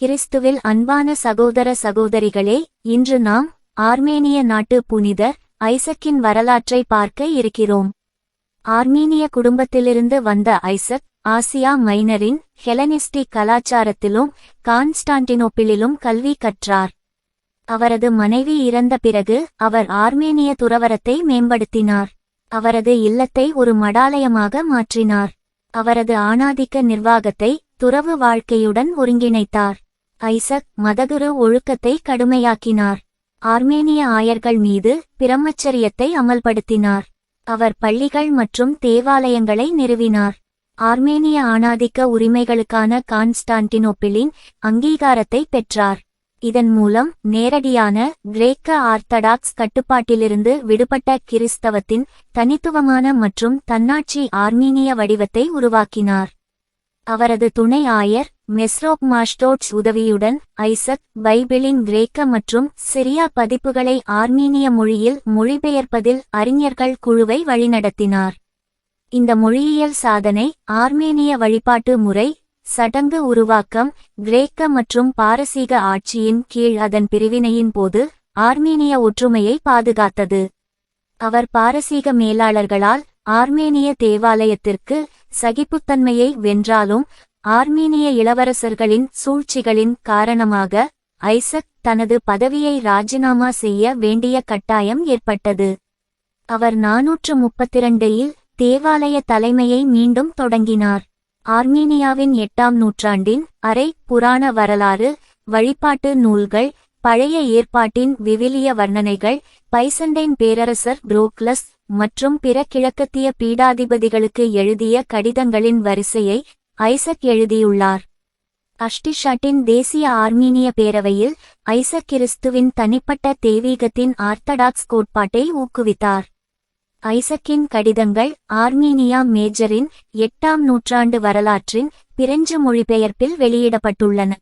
கிறிஸ்துவில் அன்பான சகோதர சகோதரிகளே இன்று நாம் ஆர்மேனிய நாட்டு புனிதர் ஐசக்கின் வரலாற்றை பார்க்க இருக்கிறோம். ஆர்மீனிய குடும்பத்திலிருந்து வந்த ஐசக் ஆசியா மைனரின் ஹெலனிஸ்டிக் கலாச்சாரத்திலும் கான்ஸ்டான்டினோப்பிளிலும் கல்வி கற்றார். அவரது மனைவி இறந்த பிறகு அவர் ஆர்மேனிய துறவரத்தை மேம்படுத்தினார். அவரது இல்லத்தை ஒரு மடாலயமாக மாற்றினார். அவரது ஆணாதிக்க நிர்வாகத்தை துறவு வாழ்க்கையுடன் ஒருங்கிணைத்தார். ஐசக் மதகுரு ஒழுக்கத்தை கடுமையாக்கினார். ஆர்மேனிய ஆயர்கள் மீது பிரம்மச்சரியத்தை அமல்படுத்தினார். அவர் பள்ளிகள் மற்றும் தேவாலயங்களை நிறுவினார். ஆர்மேனிய ஆணாதிக்க உரிமைகளுக்கான கான்ஸ்டான்டினோப்பிளின் அங்கீகாரத்தை பெற்றார். இதன் மூலம் நேரடியான கிரேக்க ஆர்த்தடாக்ஸ் கட்டுப்பாட்டிலிருந்து விடுபட்ட கிறிஸ்தவத்தின் தனித்துவமான மற்றும் தன்னாட்சி ஆர்மீனிய வடிவத்தை உருவாக்கினார். அவரது துணை ஆயர் மெஸ்ரோப் மாஸ்டோட்ஸ் உதவியுடன் ஐசக் பைபிளின் கிரேக்க மற்றும் சிரியா பதிப்புகளை ஆர்மீனிய மொழியில் மொழிபெயர்ப்பதில் அறிஞர்கள் குழுவை வழிநடத்தினார். இந்த மொழியியல் சாதனை ஆர்மேனிய வழிபாட்டு முறை சடங்கு உருவாக்கம் கிரேக்க மற்றும் பாரசீக ஆட்சியின் கீழ் அதன் பிரிவினையின் போது ஆர்மேனிய ஒற்றுமையை பாதுகாத்தது. அவர் பாரசீக மேலாளர்களால் ஆர்மேனிய தேவாலயத்திற்கு சகிப்புத்தன்மையை வென்றாலும் ஆர்மீனிய இளவரசர்களின் சூழ்ச்சிகளின் காரணமாக ஐசக் தனது பதவியை ராஜினாமா செய்ய வேண்டிய கட்டாயம் ஏற்பட்டது. அவர் நாநூற்று முப்பத்திரண்டில் தேவாலய தலைமையை மீண்டும் தொடங்கினார். ஆர்மீனியாவின் எட்டாம் நூற்றாண்டின் அரை புராண வரலாறு வழிபாட்டு நூல்கள் பழைய ஏற்பாட்டின் விவிலிய வர்ணனைகள் பைசண்டைன் பேரரசர் புரோக்லஸ் மற்றும் பிற கிழக்கத்திய பீடாதிபதிகளுக்கு எழுதிய கடிதங்களின் வரிசையை ஐசக் எழுதியுள்ளார். அஷ்டிஷாட்டின் தேசிய ஆர்மீனிய பேரவையில் ஐசக் கிறிஸ்துவின் தனிப்பட்ட தெய்வீகத்தின் ஆர்த்தடாக்ஸ் கோட்பாட்டை ஊக்குவித்தார். ஐசக்கின் கடிதங்கள் ஆர்மீனியா மேஜரின் எட்டாம் நூற்றாண்டு வரலாற்றின் பிரெஞ்சு மொழிபெயர்ப்பில் வெளியிடப்பட்டுள்ளன.